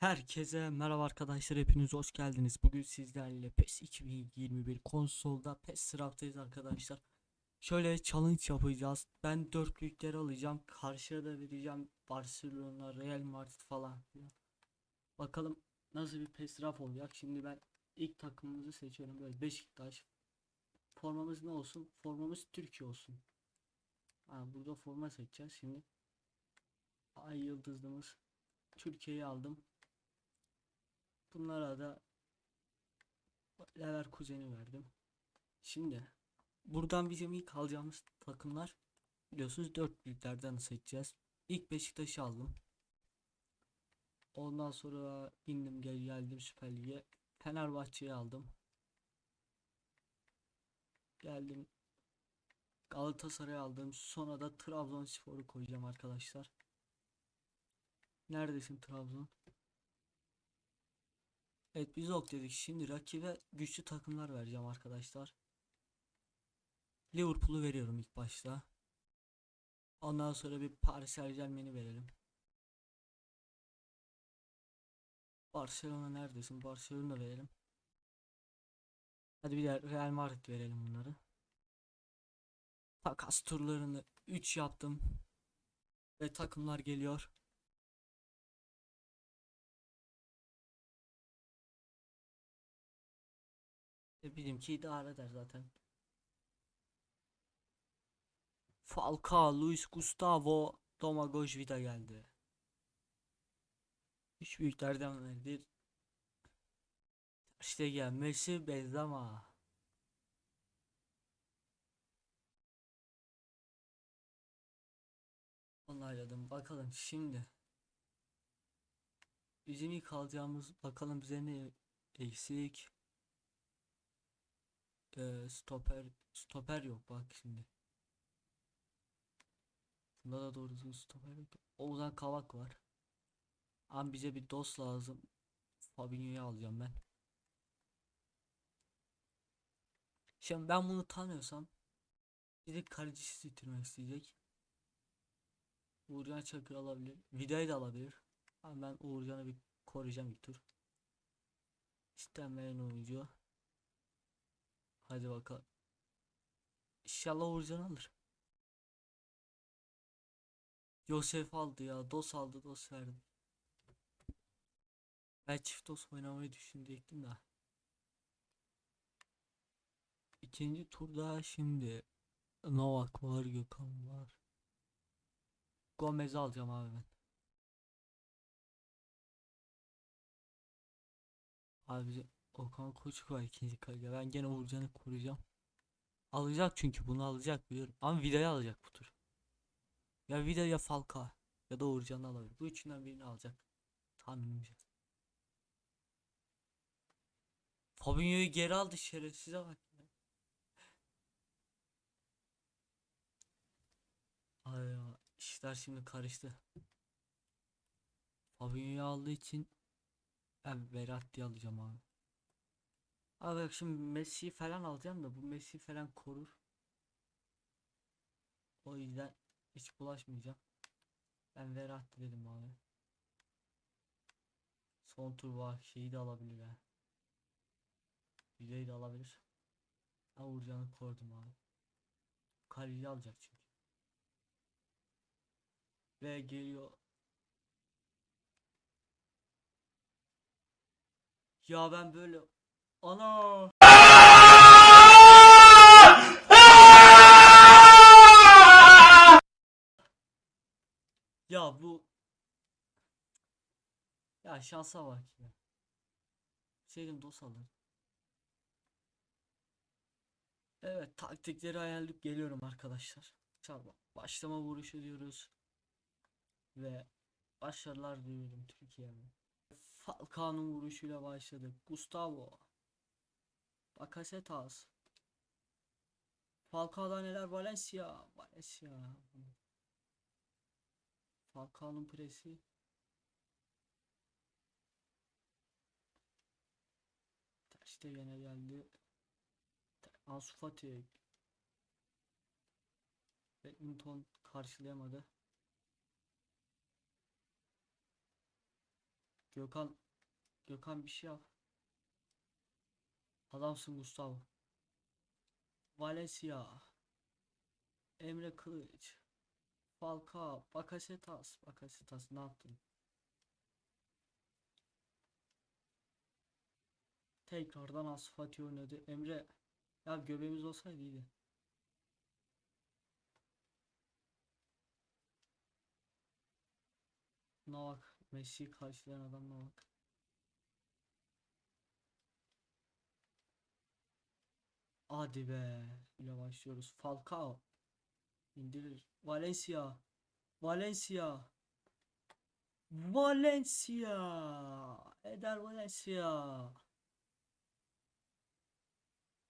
Herkese merhaba arkadaşlar hepiniz hoş geldiniz. Bugün sizlerle PES 2021 konsolda PES draft'tayız arkadaşlar. Şöyle challenge yapacağız. Ben 4 büyükleri alacağım. Karşıya da vereceğim Barcelona, Real Madrid falan. Bakalım nasıl bir PES draft olacak. Şimdi ben ilk takımımızı seçiyorum. Böyle Beşiktaş. Formamız ne olsun? Formamız Türkiye olsun. Ha, burada forma seçeceğiz şimdi. Ay yıldızlımız Türkiye'yi aldım. Bunlara da Leverkusen'i verdim. Şimdi buradan bizim ilk alacağımız takımlar biliyorsunuz 4 büyüklerden seçeceğiz. İlk Beşiktaş'ı aldım. Ondan sonra indim gel geldim Süper Lig'e. Fenerbahçe'yi aldım. Geldim Galatasaray'ı aldım. Sonra da Trabzonspor'u koyacağım arkadaşlar. Neredesin Trabzon? Evet biz ok dedik. Şimdi rakibe güçlü takımlar vereceğim arkadaşlar. Liverpool'u veriyorum ilk başta. Ondan sonra bir Paris Saint-Germain'i verelim. Barcelona neredesin? Barcelona verelim. Hadi bir de Real Madrid verelim bunları. Takas turlarını 3 yaptım. Ve takımlar geliyor. E, bizimki idare eder zaten. Falcao, Luis Gustavo, Domagoj Vida geldi. Üç büyüklerden biridir. İşte gel Messi Benzema. Onayladım. Bakalım şimdi. Bizim ilk alacağımız bakalım bize ne eksik. Ee, stoper stoper yok bak şimdi. Bunda da doğru düzgün stoper yok. Oğuzhan Kavak var. Ama bize bir dost lazım. Fabinho'yu alacağım ben. Şimdi ben bunu tanıyorsam bir kalecisi bitirmek isteyecek. Uğurcan Çakır alabilir. Vida'yı da alabilir. Ama ben Uğurcan'ı bir koruyacağım ilk tur. İstenmeyen oyuncu. Hadi bakalım. İnşallah Uğurcan alır. Yosef aldı ya. Dos aldı. Dos verdi. Ben çift dos oynamayı düşünecektim de. İkinci turda şimdi Novak var, Gökhan var. Gomez'i alacağım abi ben. Abi Okan Koçuk var ikinci kalede. Ben gene Uğurcan'ı koruyacağım. Alacak çünkü bunu alacak biliyorum. Ama Vida'yı alacak bu tur. Ya Vida ya Falcao ya da Uğurcan'ı alabilir. Bu üçünden birini alacak. Tahminimce. Fabinho'yu geri aldı şerefsize bak ya. Ay ya işler şimdi karıştı. Fabinho'yu aldığı için ben Verratti alacağım abi. Abi bak şimdi Messi falan alacağım da bu Messi falan korur. O yüzden hiç bulaşmayacağım. Ben Verratti dedim abi. Son tur var. Şeyi de alabilir ha. Videoyu da alabilir. Ben Uğurcan'ı korudum abi. Kaleci alacak çünkü. Ve geliyor. Ya ben böyle ana Ya bu Ya şansa bak ya. Şeydim dos alır. Evet taktikleri ayarlayıp geliyorum arkadaşlar. Çarpma. Başlama vuruşu diyoruz. Ve başarılar diliyorum Türkiye'ye. Falcao'nun vuruşuyla başladık. Gustavo. Bakasetas. Falcao'da neler? Valencia. Valencia. Falcao'nun presi. Terste gene geldi. Ansu Fati. Badminton karşılayamadı. Gökhan Gökhan bir şey yap. Adamsın Gustavo. Valencia. Emre Kılıç. Falcao. Bakasetas. Bakasetas ne yaptın? Tekrardan Ansu Fati oynadı. Emre ya göbeğimiz olsaydı iyiydi. Novak. Messi'yi karşılayan adam Novak. Hadi be. ile başlıyoruz. Falcao. İndirir. Valencia. Valencia. Valencia. Eder Valencia.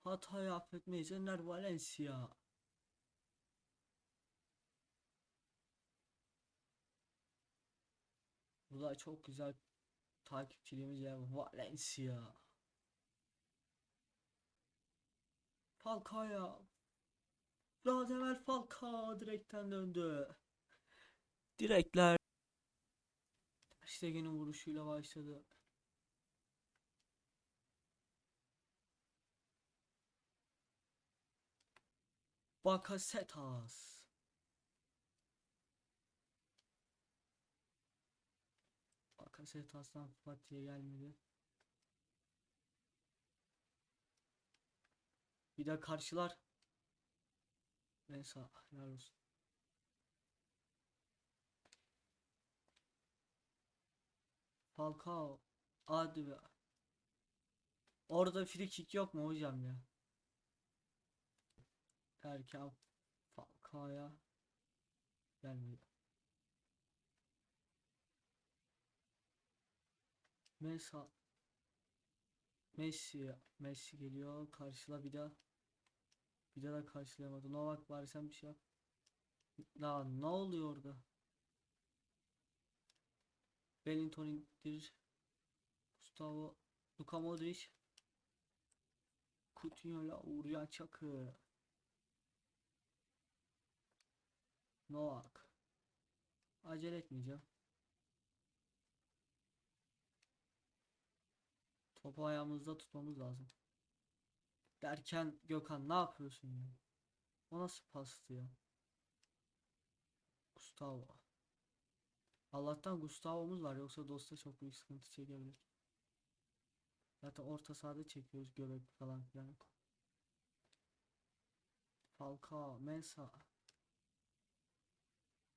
Hatayı affetmeyiz. Ender Valencia. Bu da çok güzel takipçiliğimiz ya. Valencia. Falcao'ya. Radamel Falcao direkten döndü. Direkler. Stegen'in vuruşuyla başladı. Bakasetas. Bakasetas'tan Fatih'e gelmedi. Bir de karşılar. Neyse helal olsun. Falcao. Hadi be. Orada free kick yok mu hocam ya? Derken Falcao'ya gelmedi. Mesa Messi Messi geliyor karşıla bir daha bir daha da karşılayamadı Novak bari sen bir şey yap. Lan ne oluyor orada? Wellington indir Gustavo Luka Modric. Coutinho ile Uğurcan Çakı. Novak. Acele etmeyeceğim. Topu ayağımızda tutmamız lazım. Derken Gökhan ne yapıyorsun ya? O nasıl pastı ya? Gustavo. Allah'tan Gustavo'muz var yoksa Dosta çok büyük sıkıntı çekebilir. Zaten orta sahada çekiyoruz göbek falan filan. Falcao, Mensa.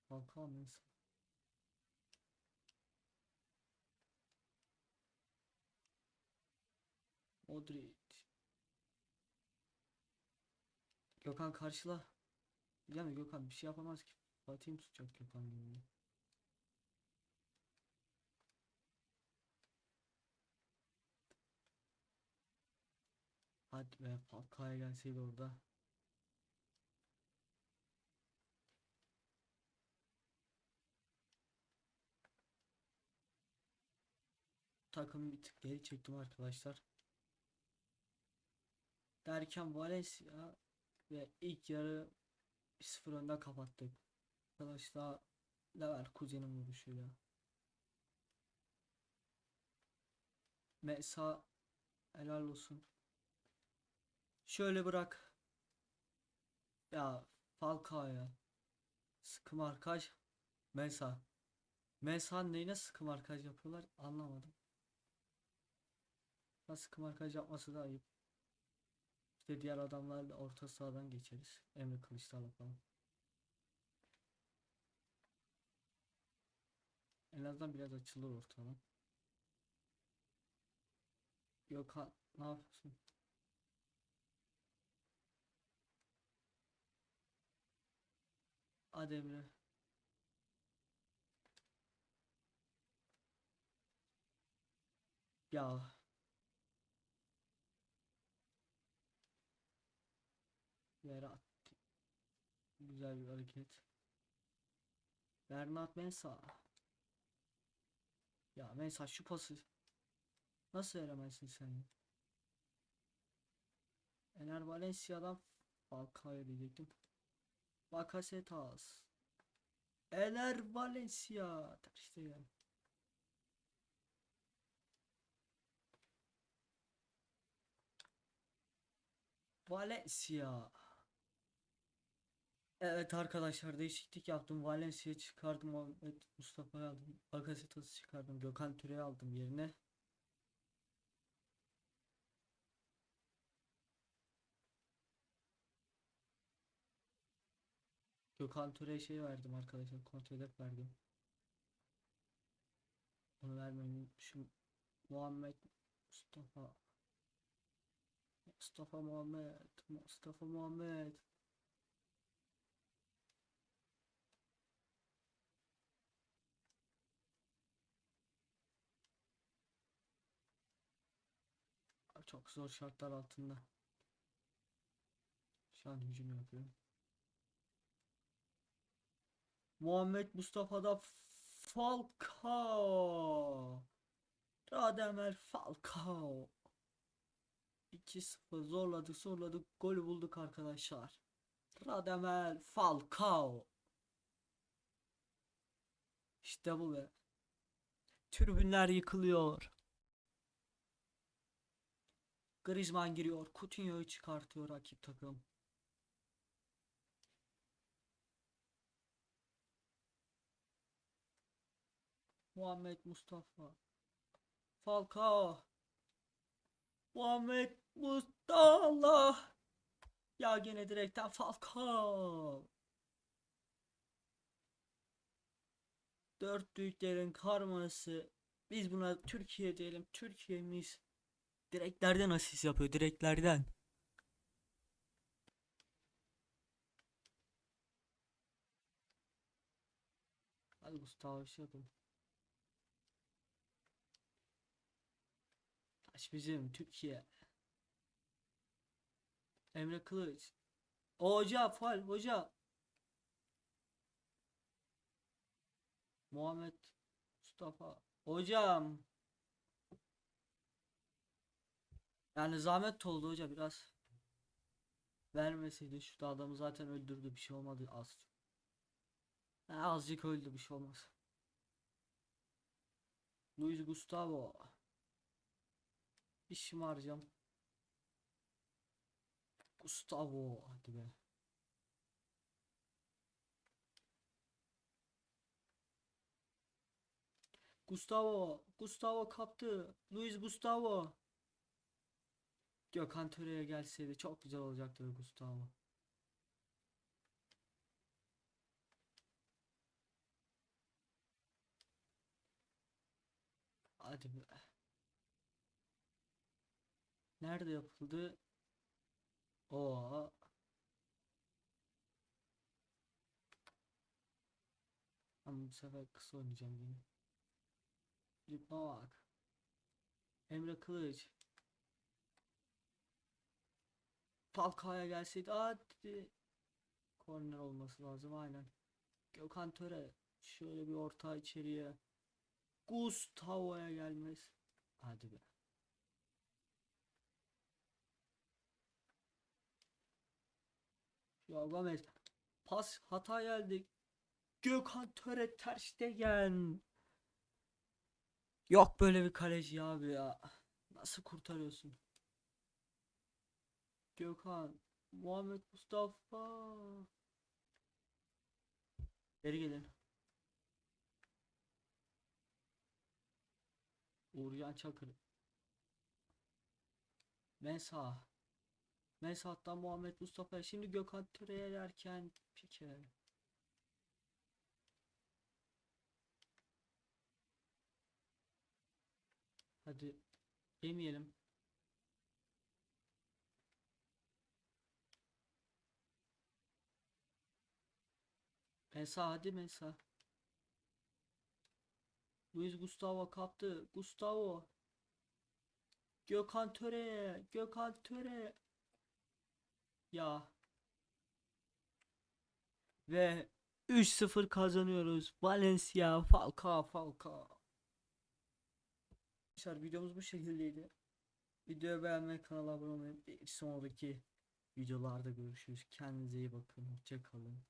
Falcao, Mensa. Modric. Gökhan karşıla. Yani Gökhan bir şey yapamaz ki. Fatih mi tutacak Gökhan gibi. Hadi be Falcao'ya gelseydi orada. Takımı bir tık geri çektim arkadaşlar. Derken Valencia ve ilk yarı 1-0 önde kapattık. Arkadaşlar Leverkusen'in vuruşuyla. Mesa helal olsun. Şöyle bırak. Ya Falcao ya. Sıkı markaj. Mesa. Mesa neyine sıkı markaj yapıyorlar anlamadım. Nasıl sıkı markaj yapması da ayıp. İşte diğer adamlarla orta sahadan geçeriz. Emre Kılıçdaroğlu falan. En azından biraz açılır ortadan. Gökhan ne yapıyorsun? Hadi Emre. Ya Yere at. Güzel bir hareket. Bernat Mensah. Ya Mensah şu pası nasıl veremezsin sen? Ener Valencia'dan Falcao'ya diyecektim. Bakasetas. Ener Valencia. İşte yani. Valencia. Evet arkadaşlar değişiklik yaptım. Valencia'yı çıkardım. Muhammed Mustafa'yı aldım. Bakasetas'ı çıkardım. Gökhan Türe'yi aldım yerine. Gökhan Töre'ye şey verdim arkadaşlar. Kontrat verdim. Onu vermeyi unutmuşum. Muhammed Mustafa. Mustafa Muhammed. Mustafa Muhammed. Çok zor şartlar altında. Şu an hücum yapıyorum. Muhammed Mustafa'da Falcao. Radamel Falcao. 2-0 zorladık zorladık golü bulduk arkadaşlar. Radamel Falcao. İşte bu be. Tribünler yıkılıyor. Griezmann giriyor. Coutinho'yu çıkartıyor rakip takım. Muhammed Mustafa. Falcao. Muhammed Mustafa. Ya gene direkten Falcao. Dört büyüklerin karması. Biz buna Türkiye diyelim. Türkiye'miz direklerden asist yapıyor. Direklerden. Hadi Mustafa bir şey yapalım. Taş bizim Türkiye. Emre Kılıç. O hoca fal hoca. Muhammed Mustafa. Hocam. Yani zahmet oldu hoca biraz. Vermeseydi şu adamı zaten öldürdü bir şey olmadı az. Ha, azıcık öldü bir şey olmaz. Luis Gustavo. Bir şımaracağım. Gustavo hadi be. Gustavo, Gustavo kaptı. Luis Gustavo. Gökhan Töre'ye gelseydi çok güzel olacaktı Gustavo. Hadi be. Nerede yapıldı? O. Ama bu sefer kısa oynayacağım yine. Ritme bak. Emre Kılıç. Falcao'ya gelseydi hadi. Korner olması lazım aynen. Gökhan Töre. Şöyle bir orta içeriye. Gustavo'ya gelmez. Hadi be. Ya Gomez. Pas hata geldi. Gökhan Töre Ter Stegen. Yok böyle bir kaleci abi ya. Nasıl kurtarıyorsun? Gökhan. Muhammed Mustafa. Geri gelin. Uğurcan Çakır. Mensah. Mensah'tan Muhammed Mustafa. Şimdi Gökhan Töre'ye derken Pike. Hadi yemeyelim. Mensah hadi Mensah. Luis Gustavo kaptı. Gustavo. Gökhan Töre. Gökhan Töre. Ya. Ve 3-0 kazanıyoruz. Valencia, Falcao, Falcao. Arkadaşlar videomuz bu şekildeydi. Videoyu beğenmeyi, kanala abone olmayı, sonraki videolarda görüşürüz. Kendinize iyi bakın. Hoşça kalın.